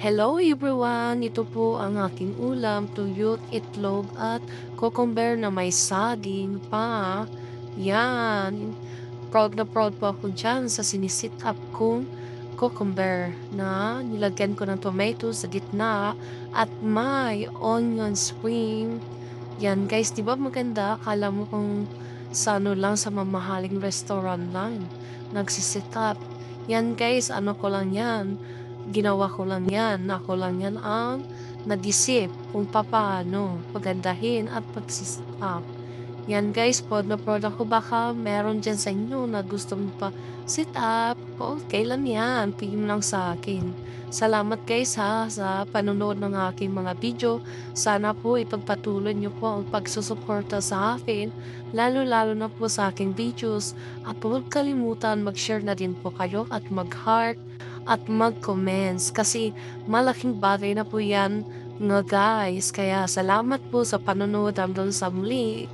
Hello everyone! Ito po ang aking ulam, tuyot, itlog at cucumber na may saging pa. Yan. Proud na proud po ako dyan sa sinisit up kong cucumber na nilagyan ko ng tomato sa gitna at may onion spring. Yan guys, di ba maganda? Akala mo kung sa ano lang sa mamahaling restaurant lang. Nagsisit up. Yan guys, ano ko lang yan ginawa ko lang yan. Ako lang yan ang nag-isip kung paano pagandahin at pagsisap. Yan guys, pod na pod ako baka meron dyan sa inyo na gusto mo pa sit up. Okay lang yan, PM lang sa akin. Salamat guys ha sa panonood ng aking mga video. Sana po ipagpatuloy niyo po ang pagsusuporta sa akin, lalo-lalo na po sa aking videos. At huwag kalimutan mag-share na din po kayo at mag-heart at mag-comments kasi malaking bagay na po yan nga guys. Kaya salamat po sa panonood hanggang sa muli.